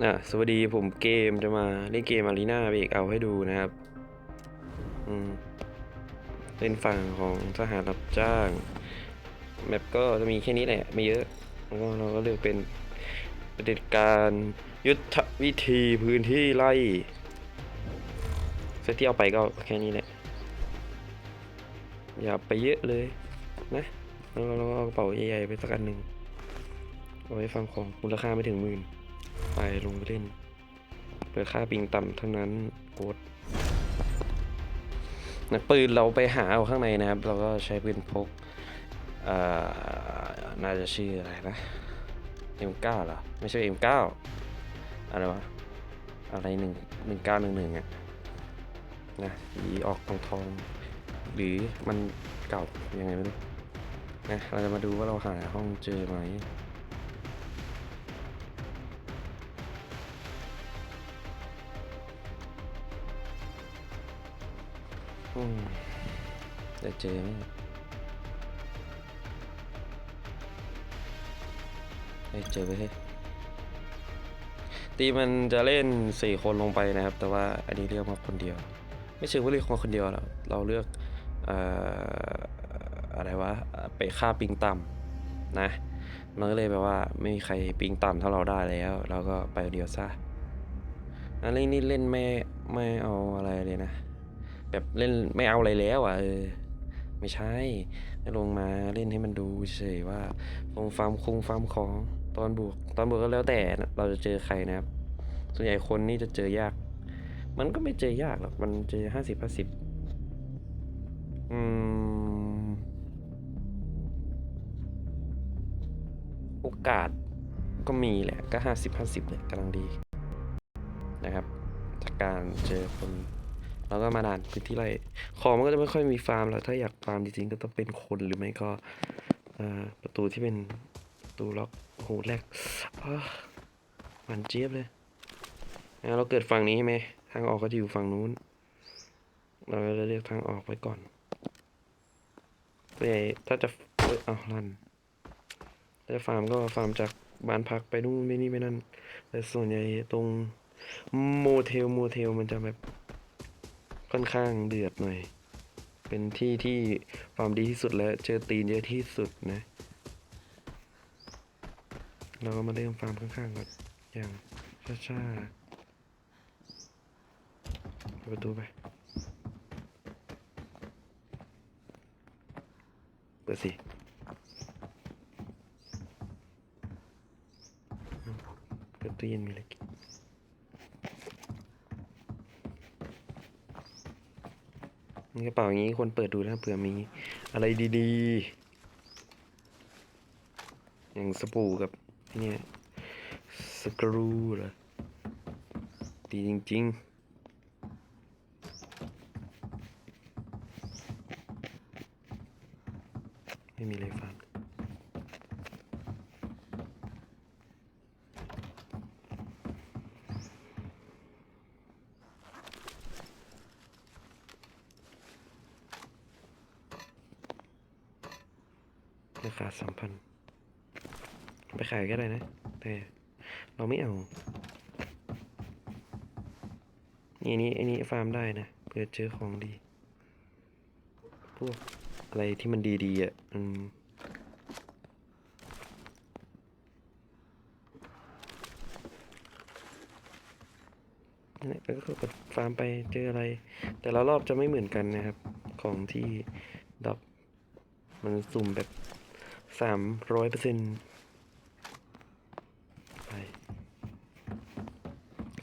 อะสวัสดีผมเกมจะมาเล่นเกมอารีนาเบรกเอาให้ดูนะครับ อืมเป็นฝั่งของทหารรับจ้างแมปก็จะมีแค่นี้แหละไม่เยอะแล้วก็เราก็เลือกเป็นปฏิบัติการยุทธวิธีพื้นที่ไล่เซตที่เอาไปก็แค่นี้แหละ อย่าไปเยอะเลยนะแล้วเราก็เอากระเป๋าใหญ่ๆไปสักอันหนึ่งเอาไว้ฟังของมูลค่าไม่ถึงหมื่น ไปลงไปเล่น เปิดค่าปิงต่ำเท่านั้นโกดนะปืนเราไปหาเอาข้างในนะครับ เราก็ใช้ปืนพกอ่อน่าจะชื่ออะไรนะ M9 เหรอ ไม่ใช่ M9 อะไรวะ อะไรหนึ่งหนึ่งเก้าหนึ่งหนึ่งอะนะสีออกทองทอง หรือมันเก่ายังไงไม่รู้นะเราจะมาดูว่าเราหาห้องเจอไหม อืมได้เจอไหมได้เจอไปเฮ้ตีมันจะเล่นสี่คนลงไปนะครับ แต่ว่าอันนี้เลือกมาคนเดียว ไม่เชิงว่าเลือกมาคนเดียวหรอกเราเลือกอะไรวะเอ่อไปฆ่าปิงต่ำนะมันก็เลยแบบว่าไม่มีใครปิงต่ำเท่าเราได้แล้ว เราก็ไปเดียวซะอันนี้นี่เล่นไม่ไม่เอาอะไรเลยนะ แบบเล่นไม่เอาอะไรแล้วอะเออไม่ใช่ให้ลงมาเล่นให้มันดูเฉยว่าลงฟาร์มคงฟาร์มของตอนบวก ตอนบวกก็แล้วแต่เราจะเจอใครนะครับ ส่วนใหญ่คนนี่จะเจอยาก มันก็ไม่เจอยากหรอกมันเจอห้าสิบห้าสิบอืมโอกาสก็มีแหละก็ห้าสิบห้าสิบเลยกำลังดีนะครับ จากการเจอคน แล้วก็มาด่านพื้นที่ไร่ของมันก็จะไม่ค่อยมีฟาร์มแล้วถ้าอยากฟาร์มจริงๆก็ต้องเป็นคนหรือไม่ก็ประตูที่เป็นประตูล็อกโอ้โหแรกมันเจี๊ยบเลยเราเกิดฝั่งนี้ใช่ไหมทางออกก็จะอยู่ฝั่งนู้น เราจะเลือกทางออกไว้ก่อนตัวใหญ่ถ้าจะเอ้ยเอาลันถ้าจะฟาร์มก็ฟาร์มจากบ้านพักไปนู่นไปนี่ไปนั่นแต่ส่วนใหญ่ตรงโมเทลโมเทลมันจะแบบ ค่อนข้างเดือดหน่อย เป็นที่ที่ฟามดีที่สุดและเจอตีนเยอะที่สุดนะ เราก็มาเริ่มฟาร์มข้างๆก่อนอย่างช้าๆเปิดประตูไป เปิดสิเปิดตู้เย็นมีอะไรกิน มีกระเป๋าอย่างนี้คนเปิดดูนะเผื่อมีอะไรดีๆ อย่างสปูกับเนี่ยสกรูเหรอดีจริง ๆ ไม่มีอะไรฟัง ราคาสามพันไปขายก็ได้นะ แต่เราไม่เอานี่นี่อันนี้ฟาร์มได้นะเพื่อเจอของดี พวกอะไรที่มันดีๆอะอืมนั่นแหละก็กดฟาร์มไปเจออะไร แต่ละรอบจะไม่เหมือนกันนะครับ ของที่ดรอปมันสุ่มแบบ สามร้อยเปอร์เซ็นต์ไป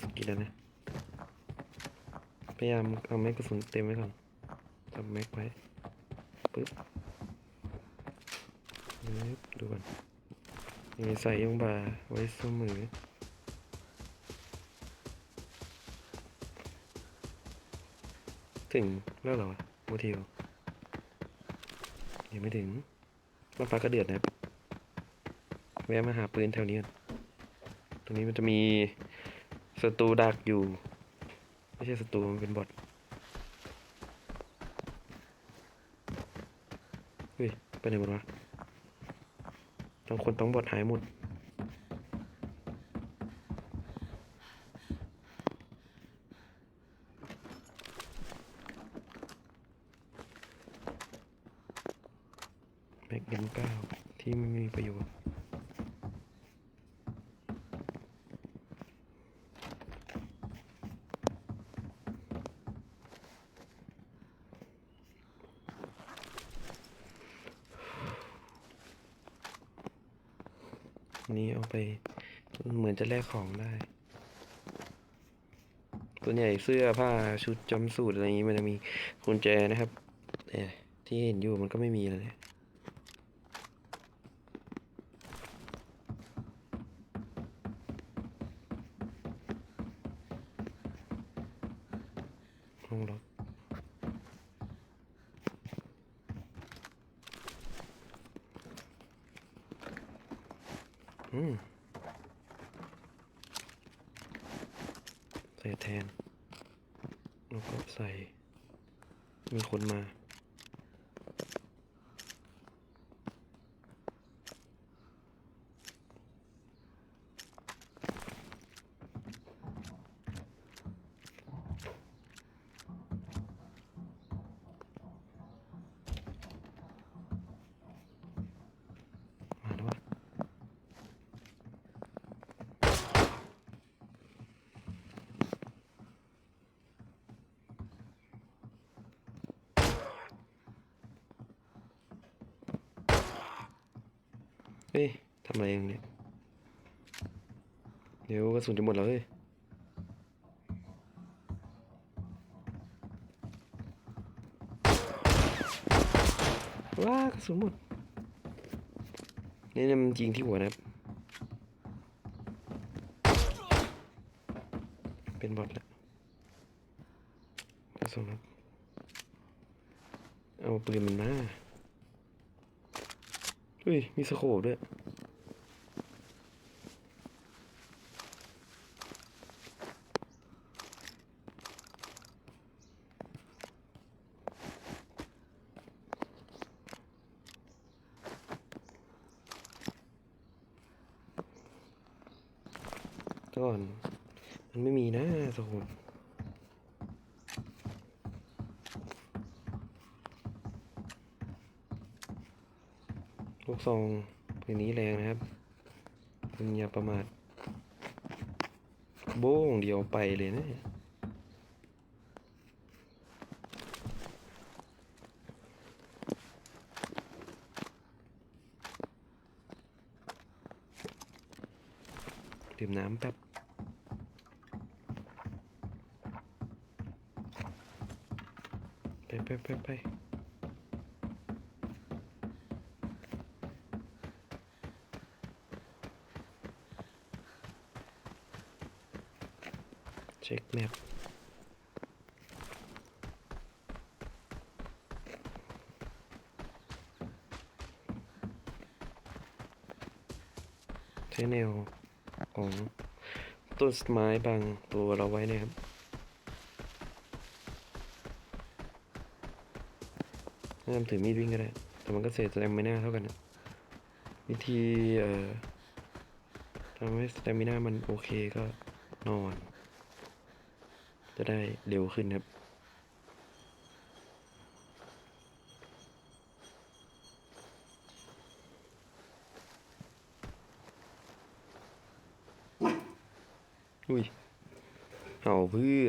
สกิลแล้วนะ พยายามเอาแม็กกระสุนเต็มไว้ก่อนจับแม็กไว้ปึ๊บปึ๊บดูก่อนมีใส่ยงบาไว้เสมอถึงแล้วเหรอโมทิวยังไม่ถึง บ้านฟ้าก็เดือดนะครับแวะมาหาปืนแถวนี้ก่อนตรงนี้มันจะมีศัตรูดักอยู่ ไม่ใช่ศัตรูมันเป็นบอทเฮ้ยไปไหนหมดวะต้องคนต้องบอทหายหมด มเก้า ที่ไม่มีประโยชน์นี้เอาไปเหมือนจะแลกของได้ส่วใหญ่เสื้อผ้าชุดจำสูตรอะไรนี้มันจะมีกุญแจนะครับแต่ที่เห็นอยู่มันก็ไม่มีเลย ต้องล็อกอืมใส่แทน แล้วก็ใส่ มีคนมา ฮ้ยทำอะไรเองเนี่ยเดี๋ยวกระสุนจะหมดแล้วเฮ้ยว้ากระสุนหมดนี่เนี่ยมันยิงที่หัวนะครับเป็นบอทแล้วกระสุนครับเอาปืนมันมา เฮ้ย มีสโคปด้วยก่อน มันไม่มีนะสโคป กซองปืนนี้แรงนะครับคุณอย่าประมาทโบ้งเดียวไปเลยนะดื่มน้ำแป๊บไปไปไปไป แมปใช้แนวของต้นไม้บางตัวเราไว้นะครับถ้าทำถือมีดวิ่งก็ได้ แต่มันก็เสียสแตมิน่าเท่ากันนะ วิธีเอ่อทำให้สแตมิน่ามันโอเคก็นอน จะได้เร็วขึ้นครับ อุ้ยเอาเพื่อ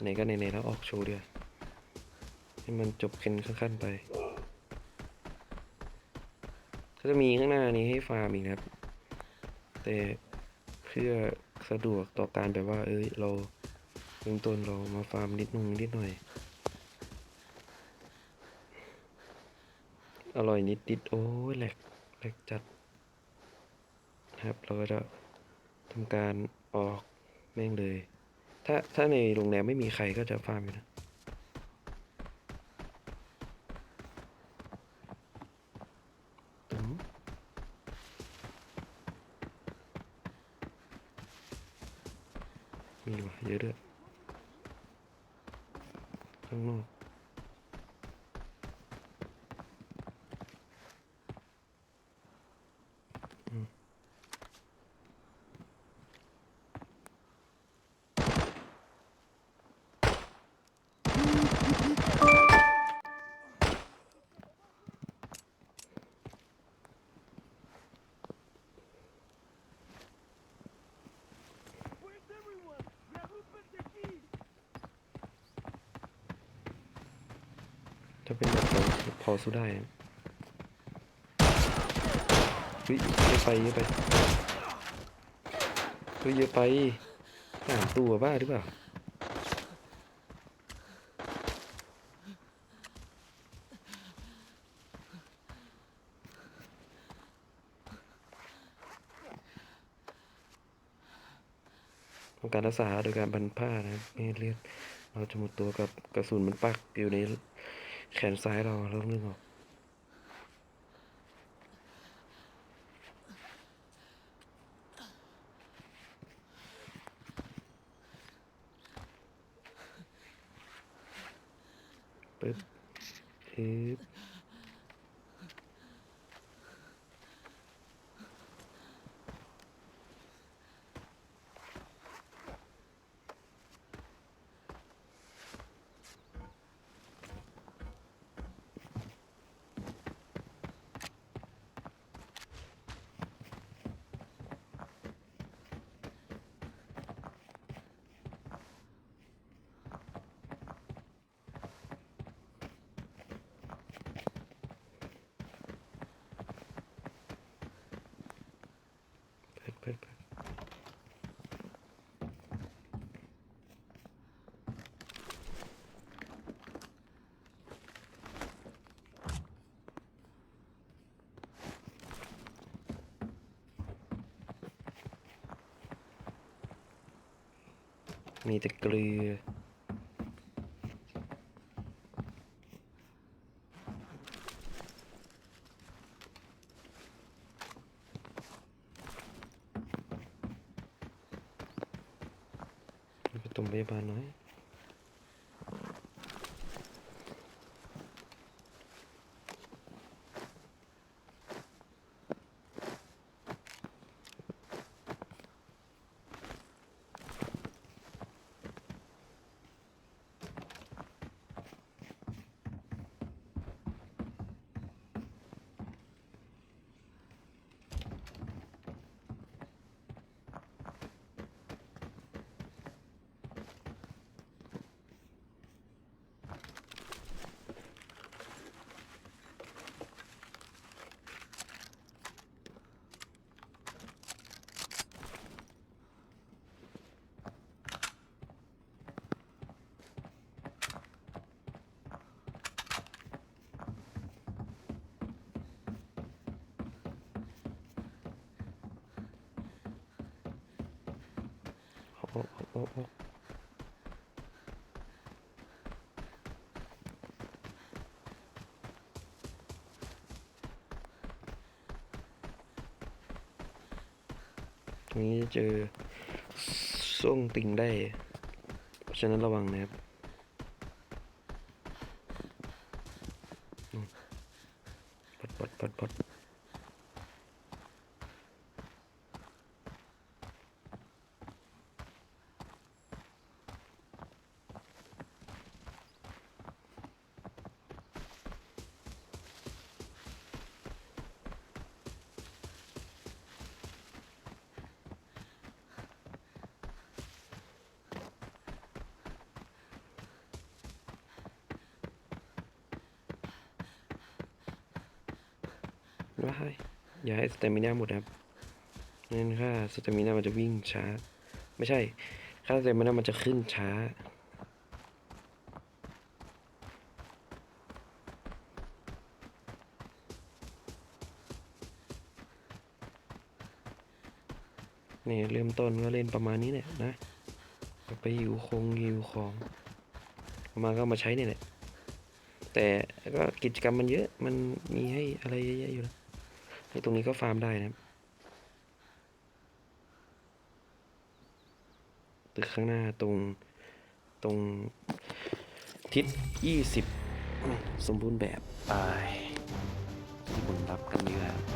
ไหนก็ไหนๆแล้วออกโชว์เดียวให้มันจบกันขั้นๆไป ก็จะมีข้างหน้านี้ให้ฟาร์มอีกนะครับ แต่เพื่อ สะดวกต่อการแบบว่า เอ้ยเราเริ่มต้นเรามาฟาร์มนิดนึงนิดหน่อย อร่อยนิดนิดโอ้ยแหลกแหลกจัดนะครับเราก็จะทำการออกแม่งเลย ถ้าถ้าในโรงแรมไม่มีใครก็จะฟาร์มอยู่นะตึ๋มมีว่ะเยอะด้วย ข้า ถ้าเป็นแบบเราพอสู้ได้นะเฮ้ยเยอะไปเยอะไปเฮ้ยเยอะไปสามตัวบ้าหรือเปล่าทำการรักษาโดยการบันผ้านะครับไม่เลือดเราจะหมดตัวกับกระสุนมันปักอยู่ใน แขนซ้ายเราเราต้องนึกออกปึ๊บปึ๊บ มีแต่เกลือ ไปตรงพยาบาลหน่อย โอ้โอ้โอ้โอ้ตรง นี้จะเจอส่วงติ่งได้ เพราะฉะนั้นระวังนะครับปัดปัดปัดปัด ว้ายอย่าให้สเตมิน่าหมดนะครับนั่นค่าสเตมิน่ามันจะวิ่งช้า ไม่ใช่ ค่าสเตมิน่ามันจะขึ้นช้านี่เริ่มต้นก็เล่นประมาณนี้แหละนะ ไปหิวคงหิวของเอามาก็มาใช้เนี่ยแหละแต่ก็กิจกรรมมันเยอะ มันมีให้อะไรเยอะแยะอยู่แล้ว ไอ้ตรงนี้ก็ฟาร์มได้นะครับตึกข้างหน้าตรงตรงทิศยี่สิบสมบูรณ์แบบไปที่บุญรับกันดีกว่า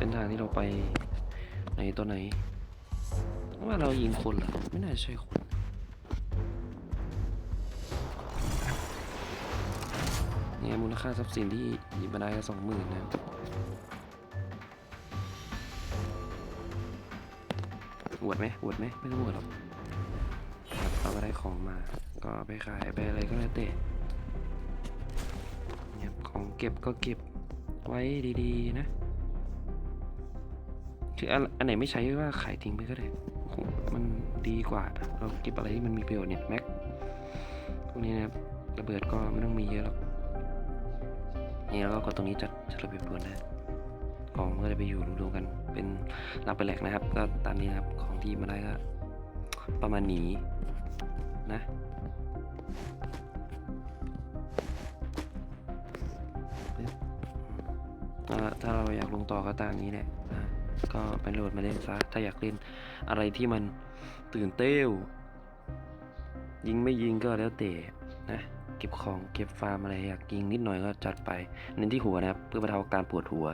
เส้นทางที่เราไปไหนตัวไหนว่าเรายิงคนเหรอไม่น่าใช่คนเนี่ยมูลค่าทรัพย์สินที่หยิบมาได้ก็สองหมื่นนะครับอวดไหมอวดไหมไม่ต้องอวดหรอกเราก็ได้ของมา ก็ไปขายไปอะไรก็แล้วแต่เนี่ยของเก็บก็เก็บไว้ดีๆนะ คืออันอันไหนไม่ใช้ว่าขายทิ้งไปก็ได้ มันดีกว่า เราเก็บอะไรที่มันมีประโยชน์เนี่ยแม็กพวกนี้นะครับระเบิดก็ไม่ต้องมีเยอะหรอกนี่แล้วก็กดตรงนี้จัดจัดระเบียบด่วนนะของมันก็จะไปอยู่รวมๆกันเป็นหลักเป็นแหลกนะครับ ก็ตามนี้นะครับของที่มาได้ก็ประมาณนี้นะถ้าเราอยากลงต่อก็ตามนี้แหละ ก็ไปโหลดมาเล่นซะถ้าอยากเล่นอะไรที่มันตื่นเต้วยิงไม่ยิงก็แล้วแต่นะเก็บของเก็บฟาร์มอะไรอยากยิงนิดหน่อยก็จัดไป เน้นที่หัวนะครับ เพื่อบรรเทาการปวดหัว